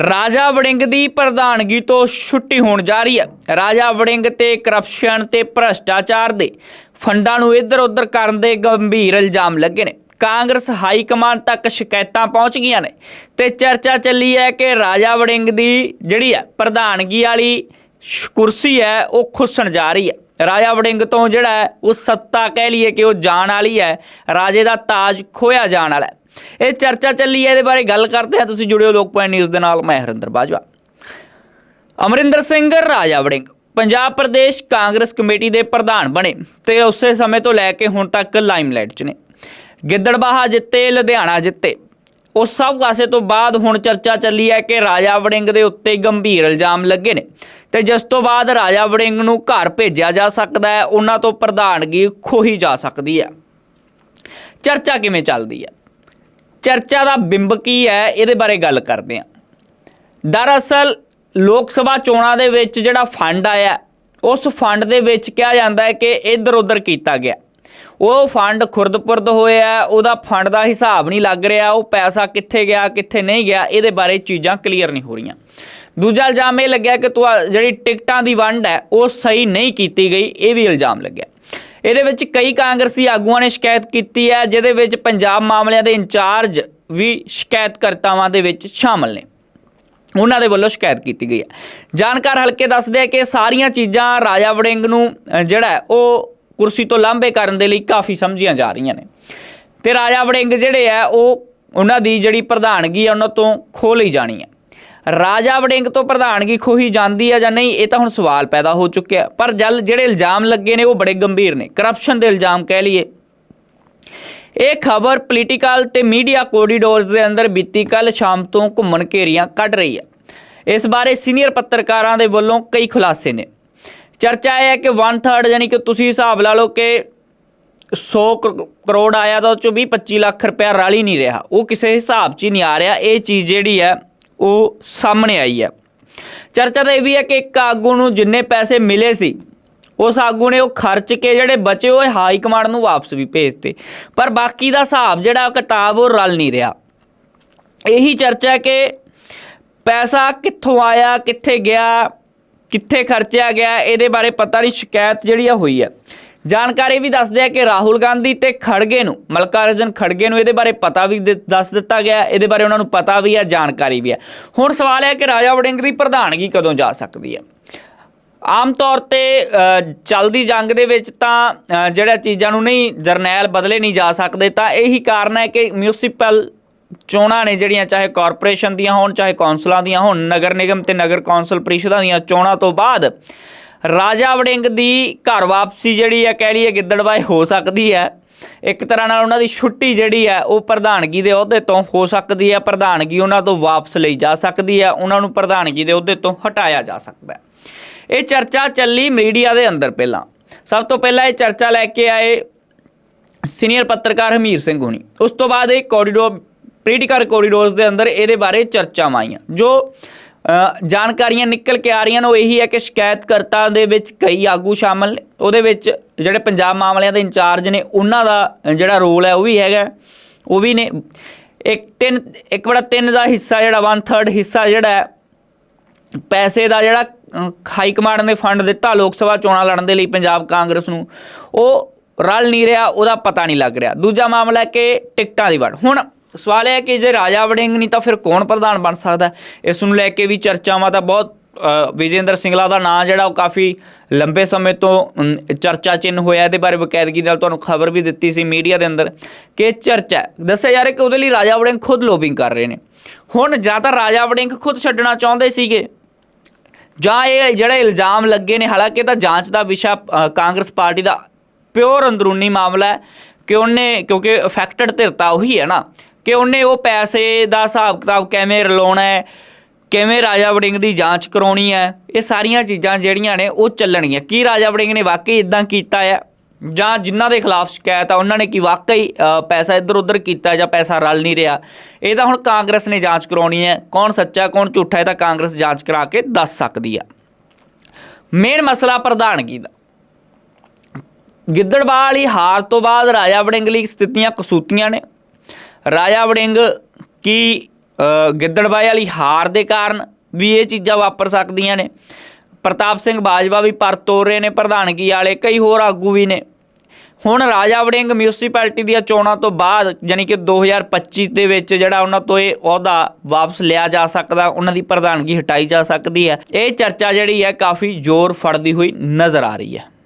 ਰਾਜਾ ਵੜਿੰਗ ਦੀ ਪ੍ਰਧਾਨਗੀ ਤੋਂ ਛੁੱਟੀ ਹੋਣ ਜਾ ਰਹੀ ਹੈ। ਰਾਜਾ ਵੜਿੰਗ ਤੇ ਕਰਪਸ਼ਨ ਤੇ ਭ੍ਰਸ਼ਟਾਚਾਰ ਦੇ ਫੰਡਾਂ ਨੂੰ ਇੱਧਰ-ਉੱਧਰ ਕਰਨ ਦੇ ਗੰਭੀਰ ਇਲਜ਼ਾਮ ਲੱਗੇ ਨੇ। ਕਾਂਗਰਸ, ਹਾਈ ਕਮਾਂਡ ਤੱਕ ਸ਼ਿਕਾਇਤਾਂ ਪਹੁੰਚ ਗਈਆਂ ਨੇ ਤੇ ਚਰਚਾ ਚੱਲੀ ਹੈ ਕਿ ਰਾਜਾ ਵੜਿੰਗ ਦੀ ਜਿਹੜੀ ਹੈ ਪ੍ਰਧਾਨਗੀ ਵਾਲੀ ਕੁਰਸੀ ਹੈ, ਉਹ ਖੁੱਸਣ ਜਾ ਰਹੀ ਹੈ। ਰਾਜਾ ਵੜਿੰਗ ਤੋਂ ਜਿਹੜਾ ਉਹ ਸੱਤਾ ਕਹਿ ਲਈਏ ਕਿ ਉਹ ਜਾਣ ਵਾਲੀ ਹੈ। ਰਾਜੇ ਦਾ ਤਾਜ ਖੋਇਆ ਜਾਣ ਵਾਲਾ ਹੈ। ਇਹ ਚਰਚਾ ਚੱਲੀ ਹੈ ਇਹਦੇ ਬਾਰੇ ਗੱਲ ਕਰਦੇ ਹਾਂ ਤੁਸੀਂ ਜੁੜਿਓ ਲੋਕ ਪੁਆਇੰਟ ਨਿਊਜ਼ ਦੇ ਨਾਲ, ਮੈਂ ਹਰਿੰਦਰ ਬਾਜਵਾ। ਅਮਰਿੰਦਰ ਸਿੰਘ ਰਾਜਾ ਵੜਿੰਗ, ਪੰਜਾਬ ਪ੍ਰਦੇਸ਼ ਕਾਂਗਰਸ ਕਮੇਟੀ ਦੇ ਪ੍ਰਧਾਨ ਬਣੇ ਤੇ ਉਸੇ ਸਮੇਂ ਤੋਂ ਲੈ ਕੇ ਹੁਣ ਤੱਕ ਲਾਈਮਲਾਈਟ 'ਚ ਨੇ। ਗਿੱਦੜਬਾਹਾ ਜਿੱਤੇ, ਲੁਧਿਆਣਾ ਜਿੱਤੇ। ਉਸ ਸਭ ਕਾਸੇ ਤੋਂ ਬਾਅਦ ਹੁਣ ਚਰਚਾ ਚੱਲੀ ਹੈ ਕਿ ਰਾਜਾ ਵੜਿੰਗ ਦੇ ਉੱਤੇ ਗੰਭੀਰ ਇਲਜ਼ਾਮ ਲੱਗੇ ਨੇ ਤੇ ਜਿਸ ਤੋਂ ਬਾਅਦ ਰਾਜਾ ਵੜਿੰਗ ਨੂੰ ਘਰ ਭੇਜਿਆ ਜਾ ਸਕਦਾ ਹੈ, ਉਹਨਾਂ ਤੋਂ ਪ੍ਰਧਾਨਗੀ ਖੋਹੀ ਜਾ ਸਕਦੀ ਹੈ। ਚਰਚਾ ਕਿਵੇਂ ਚੱਲਦੀ ਹੈ? ਚਰਚਾ ਦਾ ਬਿੰਬ ਕੀ ਹੈ, ਇਹਦੇ ਬਾਰੇ ਗੱਲ ਕਰਦੇ ਹਾਂ। ਦਰਅਸਲ ਲੋਕ ਸਭਾ ਚੋਣਾਂ ਦੇ ਵਿੱਚ ਜਿਹੜਾ ਫੰਡ ਆਇਆ, ਉਸ ਫੰਡ ਦੇ ਵਿੱਚ ਕਿਹਾ ਜਾਂਦਾ ਹੈ ਕਿ ਇੱਧਰ ਉੱਧਰ ਕੀਤਾ ਗਿਆ। ਉਹ ਫੰਡ ਖੁਰਦ-ਪੁਰਦ ਹੋਇਆ ਉਹਦਾ ਫੰਡ ਦਾ ਹਿਸਾਬ ਨਹੀਂ ਲੱਗ ਰਿਹਾ, ਉਹ ਪੈਸਾ ਕਿੱਥੇ ਗਿਆ, ਕਿੱਥੇ ਨਹੀਂ ਗਿਆ, ਇਹਦੇ ਬਾਰੇ ਚੀਜ਼ਾਂ ਕਲੀਅਰ ਨਹੀਂ ਹੋ ਰਹੀਆਂ। ਦੂਜਾ ਇਲਜ਼ਾਮ ਇਹ ਲੱਗਿਆ ਕਿ ਤੁਹਾ, ਜਿਹੜੀ ਟਿਕਟਾਂ ਦੀ ਵੰਡ ਹੈ, ਉਹ ਸਹੀ ਨਹੀਂ ਕੀਤੀ ਗਈ, ਇਹ ਵੀ ਇਲਜ਼ਾਮ ਲੱਗਿਆ। ਇਹਦੇ ਵਿੱਚ ਕਈ ਕਾਂਗਰਸੀ ਆਗੂਆਂ ਨੇ ਸ਼ਿਕਾਇਤ ਕੀਤੀ ਹੈ, ਜਿਹਦੇ ਵਿੱਚ ਪੰਜਾਬ ਮਾਮਲਿਆਂ ਦੇ ਇੰਚਾਰਜ ਵੀ ਸ਼ਿਕਾਇਤਕਰਤਾਵਾਂ ਦੇ ਵਿੱਚ ਸ਼ਾਮਲ ਨੇ। ਉਹਨਾਂ ਦੇ ਵੱਲੋਂ ਸ਼ਿਕਾਇਤ ਕੀਤੀ ਗਈ ਹੈ। ਜਾਣਕਾਰ ਹਲਕੇ ਦੱਸਦੇ ਆ ਕਿ ਸਾਰੀਆਂ ਚੀਜ਼ਾਂ ਰਾਜਾ ਵੜਿੰਗ ਨੂੰ ਜਿਹੜਾ ਉਹ ਕੁਰਸੀ ਤੋਂ ਲਾਂਭੇ ਕਰਨ ਦੇ ਲਈ ਕਾਫੀ ਸਮਝੀਆਂ ਜਾ ਰਹੀਆਂ ਨੇ। ਤੇ ਰਾਜਾ ਵੜਿੰਗ ਜਿਹੜੇ ਆ ਉਹ ਉਹਨਾਂ ਦੀ ਜਿਹੜੀ ਪ੍ਰਧਾਨਗੀ ਆ ਉਹਨਾਂ ਤੋਂ ਖੋਹ ਲਈ ਜਾਣੀ ਹੈ। ਰਾਜਾ ਵੜਿੰਗ ਤੋਂ ਪ੍ਰਧਾਨਗੀ ਖੋਹੀ ਜਾਂਦੀ ਹੈ ਜਾਂ ਨਹੀਂ, ਇਹ ਤਾਂ ਹੁਣ ਸਵਾਲ ਪੈਦਾ ਹੋ ਚੁੱਕਿਆ। ਪਰ ਜਲ, ਜਿਹੜੇ ਇਲਜ਼ਾਮ ਲੱਗੇ ਨੇ, ਉਹ ਬੜੇ ਗੰਭੀਰ ਨੇ। ਕਰਪਸ਼ਨ ਦੇ ਇਲਜ਼ਾਮ ਕਹਿ ਲਈਏ। ਇਹ ਖਬਰ ਪੋਲੀਟੀਕਲ ਤੇ ਮੀਡੀਆ ਕੋਰੀਡੋਰਸ ਦੇ ਅੰਦਰ ਬੀਤੀ ਕੱਲ ਸ਼ਾਮ ਤੋਂ ਘੁੰਮਣ ਘੇਰੀਆਂ ਕੱਢ ਰਹੀ ਹੈ ਇਸ ਬਾਰੇ ਸੀਨੀਅਰ ਪੱਤਰਕਾਰਾਂ ਦੇ ਵੱਲੋਂ ਕਈ ਖੁਲਾਸੇ ਨੇ। ਚਰਚਾ ਇਹ ਹੈ ਕਿ 1/3 ਯਾਨੀ ਕਿ ਤੁਸੀਂ ਹਿਸਾਬ ਲਾ ਲਓ ਕਿ 100 ਕਰੋ- ਕਰੋੜ ਆਇਆ ਤਾਂ ਉਹ ਚੋਂ 20 25 ਲੱਖ ਰੁਪਇਆ ਰਲ ਨਹੀਂ ਰਿਹਾ। ਉਹ ਕਿਸੇ ਹਿਸਾਬ 'ਚ ਹੀ ਨਹੀਂ ਆ ਰਿਹਾ। ਇਹ ਚੀਜ਼ ਜਿਹੜੀ ਹੈ ਉਹ ਸਾਹਮਣੇ ਆਈ ਹੈ। ਚਰਚਾ ਤਾਂ ਇਹ ਵੀ ਹੈ ਕਿ ਇੱਕ ਆਗੂ ਨੂੰ ਜਿੰਨੇ ਪੈਸੇ ਮਿਲੇ ਸੀ, ਉਸ ਆਗੂ ਨੇ ਉਹ ਖਰਚ ਕੇ ਜਿਹੜੇ ਬਚੇ ਹੋਏ ਹਾਈ ਕਮਾਂਡ ਨੂੰ ਵਾਪਸ ਵੀ ਭੇਜਤੇ। ਪਰ ਬਾਕੀ ਦਾ ਹਿਸਾਬ ਜਿਹੜਾ ਕਿਤਾਬ ਉਹ ਰਲ ਨਹੀਂ ਰਿਹਾ। ਇਹੀ ਚਰਚਾ ਹੈ ਕਿ ਪੈਸਾ ਕਿੱਥੋਂ ਆਇਆ, ਕਿੱਥੇ ਗਿਆ, ਕਿੱਥੇ ਖਰਚਿਆ ਗਿਆ, ਇਹਦੇ ਬਾਰੇ ਪਤਾ ਨਹੀਂ, ਸ਼ਿਕਾਇਤ ਜਿਹੜੀ ਆ ਹੋਈ ਹੈ। ਜਾਣਕਾਰੀ ਵੀ ਦੱਸਦੇ ਆ ਕਿ ਰਾਹੁਲ ਗਾਂਧੀ ਤੇ ਖੜਗੇ ਨੂੰ, ਮਲਕਾਰਜਨ ਖੜਗੇ ਨੂੰ ਇਹਦੇ ਬਾਰੇ ਪਤਾ ਵੀ ਦੱਸ ਦਿੱਤਾ ਗਿਆ ਇਹਦੇ ਬਾਰੇ ਉਹਨਾਂ ਨੂੰ ਪਤਾ ਵੀ ਹੈ, ਜਾਣਕਾਰੀ ਵੀ ਹੈ। ਹੁਣ ਸਵਾਲ ਹੈ ਕਿ ਰਾਜਾ ਵੜਿੰਗ ਦੀ ਪ੍ਰਧਾਨਗੀ ਕਦੋਂ ਜਾ ਸਕਦੀ ਹੈ? ਆਮ ਤੌਰ ਤੇ ਚੱਲਦੀ ਜੰਗ ਦੇ ਵਿੱਚ ਤਾਂ ਜਿਹੜਾ ਚੀਜ਼ਾਂ ਨੂੰ ਨਹੀਂ, ਜਰਨੈਲ ਬਦਲੇ ਨਹੀਂ ਜਾ ਸਕਦੇ, ਤਾਂ ਇਹੀ ਕਾਰਨ ਹੈ ਕਿ ਮਿਊਨਿਸਪਲ ਚੋਣਾਂ ਨੇ ਜਿਹੜੀਆਂ, ਚਾਹੇ ਕਾਰਪੋਰੇਸ਼ਨ ਦੀਆਂ ਹੋਣ, ਚਾਹੇ ਕੌਂਸਲਾਂ ਦੀਆਂ ਹੋਣ, ਨਗਰ ਨਿਗਮ ਤੇ ਨਗਰ ਕੌਂਸਲ ਪ੍ਰੀਸ਼ਦਾਂ ਦੀਆਂ ਚੋਣਾਂ ਤੋਂ ਬਾਅਦ ਰਾਜਾ ਵੜਿੰਗ ਦੀ ਘਰ ਵਾਪਸੀ ਜਿਹੜੀ ਹੈ ਕਹਿ ਲਈਏ ਗਿੱਦੜਬਾਏ ਹੋ ਸਕਦੀ ਹੈ। ਇੱਕ ਤਰ੍ਹਾਂ ਨਾਲ ਉਹਨਾਂ ਦੀ ਛੁੱਟੀ ਜਿਹੜੀ ਹੈ ਉਹ ਪ੍ਰਧਾਨਗੀ ਦੇ ਅਹੁਦੇ ਤੋਂ ਹੋ ਸਕਦੀ ਹੈ। ਪ੍ਰਧਾਨਗੀ ਉਹਨਾਂ ਤੋਂ ਵਾਪਸ ਲਈ ਜਾ ਸਕਦੀ ਹੈ। ਉਹਨਾਂ ਨੂੰ ਪ੍ਰਧਾਨਗੀ ਦੇ ਅਹੁਦੇ ਤੋਂ ਹਟਾਇਆ ਜਾ ਸਕਦਾ ਹੈ। ਇਹ ਚਰਚਾ ਚੱਲੀ ਮੀਡੀਆ ਦੇ ਅੰਦਰ ਪਹਿਲਾਂ। ਸਭ ਤੋਂ ਪਹਿਲਾਂ ਇਹ ਚਰਚਾ ਲੈ ਕੇ ਆਏ ਸੀਨੀਅਰ ਪੱਤਰਕਾਰ ਹਮੀਰ ਸਿੰਘ ਹੁਣੀ। ਉਸ ਤੋਂ ਬਾਅਦ ਇਹ ਕੋਰੀਡੋਰ ਪੋਲੀਟੀਕਲ ਕੋਰੀਡੋਰਸ ਦੇ ਅੰਦਰ ਇਹਦੇ ਬਾਰੇ ਚਰਚਾਵਾਂ ਆਈਆਂ, ਜੋ ਜਾਣਕਾਰੀਆਂ ਨਿਕਲ ਕੇ ਆ ਰਹੀਆਂ ਨੇ, ਉਹ ਇਹੀ ਹੈ ਕਿ ਸ਼ਿਕਾਇਤਕਰਤਾ ਦੇ ਵਿੱਚ ਕਈ ਆਗੂ ਸ਼ਾਮਲ ਨੇ। ਉਹਦੇ ਵਿੱਚ ਜਿਹੜੇ ਪੰਜਾਬ ਮਾਮਲਿਆਂ ਦੇ ਇੰਚਾਰਜ ਨੇ, ਉਹਨਾਂ ਦਾ ਜਿਹੜਾ ਰੋਲ ਹੈ ਉਹ ਵੀ ਹੈਗਾ ਉਹ ਵੀ ਨੇ। ਇੱਕ ਤਿੰਨ, ਇੱਕ ਬੜਾ ਤਿੰਨ ਦਾ ਹਿੱਸਾ ਜਿਹੜਾ 1/3 ਹਿੱਸਾ ਜਿਹੜਾ ਪੈਸੇ ਦਾ ਜਿਹੜਾ ਹਾਈ ਕਮਾਂਡ ਨੇ ਫੰਡ ਦਿੱਤਾ ਲੋਕ ਸਭਾ ਚੋਣਾਂ ਲੜਨ ਦੇ ਲਈ ਪੰਜਾਬ ਕਾਂਗਰਸ ਨੂੰ। ਉਹ ਰਲ ਨਹੀਂ ਰਿਹਾ, ਉਹਦਾ ਪਤਾ ਨਹੀਂ ਲੱਗ ਰਿਹਾ। ਦੂਜਾ ਮਾਮਲਾ ਕਿ ਟਿਕਟਾਂ ਦੀ ਵੰਡ ਹੁਣ ਸਵਾਲ ਇਹ ਹੈ ਕਿ ਜੇ ਰਾਜਾ ਵੜਿੰਗ ਨਹੀਂ ਤਾਂ ਫਿਰ ਕੌਣ ਪ੍ਰਧਾਨ ਬਣ ਸਕਦਾ ਇਸ ਨੂੰ ਲੈ ਕੇ ਵੀ ਚਰਚਾਵਾਂ ਤਾਂ ਬਹੁਤ ਅ, ਵਿਜੇਂਦਰ ਸਿੰਗਲਾ ਦਾ ਨਾਂ ਜਿਹੜਾ ਉਹ ਕਾਫੀ ਲੰਬੇ ਸਮੇਂ ਤੋਂ ਚਰਚਾ ਚਿੰਨ ਹੋਇਆ। ਇਹਦੇ ਬਾਰੇ ਬਕਾਇਦਗੀ ਨਾਲ ਤੁਹਾਨੂੰ ਖਬਰ ਵੀ ਦਿੱਤੀ ਸੀ ਮੀਡੀਆ ਦੇ ਅੰਦਰ ਕਿ ਚਰਚਾ ਦੱਸਿਆ ਜਾ ਰਿਹਾ ਕਿ ਉਹਦੇ ਲਈ ਰਾਜਾ ਵੜਿੰਗ ਖੁਦ ਲੋਬਿੰਗ ਕਰ ਰਹੇ ਨੇ। ਹੁਣ ਜਾਂ ਤਾਂ ਰਾਜਾ ਵੜਿੰਗ ਖੁਦ ਛੱਡਣਾ ਚਾਹੁੰਦੇ ਸੀਗੇ ਜਾਂ ਇਹ ਜਿਹੜੇ ਇਲਜ਼ਾਮ ਲੱਗੇ ਨੇ ਹਾਲਾਂਕਿ ਇਹ ਤਾਂ ਜਾਂਚ ਦਾ ਵਿਸ਼ਾ ਕਾਂਗਰਸ ਪਾਰਟੀ ਦਾ ਪਿਓਰ ਅੰਦਰੂਨੀ ਮਾਮਲਾ ਹੈ ਕਿ ਉਹਨੇ ਕਿਉਂਕਿ ਅਫੈਕਟਡ ਧਿਰਤਾ ਉਹੀ ਹੈ ਨਾ। ਕਿ ਉਹਨੇ ਉਹ ਪੈਸੇ ਦਾ ਹਿਸਾਬ ਕਿਤਾਬ ਕਿਵੇਂ ਰਲਾਉਣਾ ਹੈ, ਕਿਵੇਂ ਰਾਜਾ ਵੜਿੰਗ ਦੀ ਜਾਂਚ ਕਰਾਉਣੀ ਹੈ, ਇਹ ਸਾਰੀਆਂ ਚੀਜ਼ਾਂ ਜਿਹੜੀਆਂ ਨੇ ਉਹ ਚੱਲਣਗੀਆਂ। ਕੀ ਰਾਜਾ ਵੜਿੰਗ ਨੇ ਵਾਕਈ ਇਦਾਂ ਕੀਤਾ ਹੈ? ਜਾਂ ਜਿਨ੍ਹਾਂ ਦੇ ਖਿਲਾਫ ਸ਼ਿਕਾਇਤ ਆ, ਉਹਨਾਂ ਨੇ ਕੀ ਵਾਕਈ ਪੈਸਾ ਇੱਧਰ ਉੱਧਰ ਕੀਤਾ ਜਾਂ ਪੈਸਾ ਰਲ ਨਹੀਂ ਰਿਹਾ? ਇਹ ਤਾਂ ਹੁਣ ਕਾਂਗਰਸ ਨੇ ਜਾਂਚ ਕਰਾਉਣੀ ਹੈ। ਕੌਣ ਸੱਚਾ, ਕੌਣ ਝੂਠਾ, ਇਹ ਤਾਂ ਕਾਂਗਰਸ ਜਾਂਚ ਕਰਾ ਕੇ ਦੱਸ ਸਕਦੀ ਆ। ਮੇਨ ਮਸਲਾ ਪ੍ਰਧਾਨਗੀ ਦਾ? ਗਿੱਦੜਬਾਹ ਵਾਲੀ ਹਾਰ ਤੋਂ ਬਾਅਦ ਰਾਜਾ ਵੜਿੰਗ ਲਈ ਸਥਿਤੀਆਂ ਕਸੂਤੀਆਂ ਨੇ। ਰਾਜਾ ਵੜਿੰਗ ਕੀ ਅ, ਗਿੱਦੜਬਾਏ ਵਾਲੀ ਹਾਰ ਦੇ ਕਾਰਨ ਵੀ ਇਹ ਚੀਜ਼ਾਂ ਵਾਪਰ ਸਕਦੀਆਂ ਨੇ। ਪ੍ਰਤਾਪ ਸਿੰਘ ਬਾਜਵਾ ਵੀ ਪਰ ਤੋਰ ਰਹੇ ਨੇ ਪ੍ਰਧਾਨਗੀ ਵਾਲੇ ਕਈ ਹੋਰ ਆਗੂ ਵੀ ਨੇ। ਹੁਣ ਰਾਜਾ ਵੜਿੰਗ ਮਿਊਨਿਸਪੈਲਿਟੀ ਦੀਆਂ ਚੋਣਾਂ ਤੋਂ ਬਾਅਦ ਯਾਨੀ ਕਿ 2025 ਦੇ ਵਿੱਚ ਜਿਹੜਾ ਉਹਨਾਂ ਤੋਂ ਇਹ ਅਹੁਦਾ ਵਾਪਸ ਲਿਆ ਜਾ ਸਕਦਾ ਉਹਨਾਂ ਦੀ ਪ੍ਰਧਾਨਗੀ ਹਟਾਈ ਜਾ ਸਕਦੀ ਹੈ। ਇਹ ਚਰਚਾ ਜਿਹੜੀ ਹੈ ਕਾਫੀ ਜ਼ੋਰ ਫੜਦੀ ਹੋਈ ਨਜ਼ਰ ਆ ਰਹੀ ਹੈ।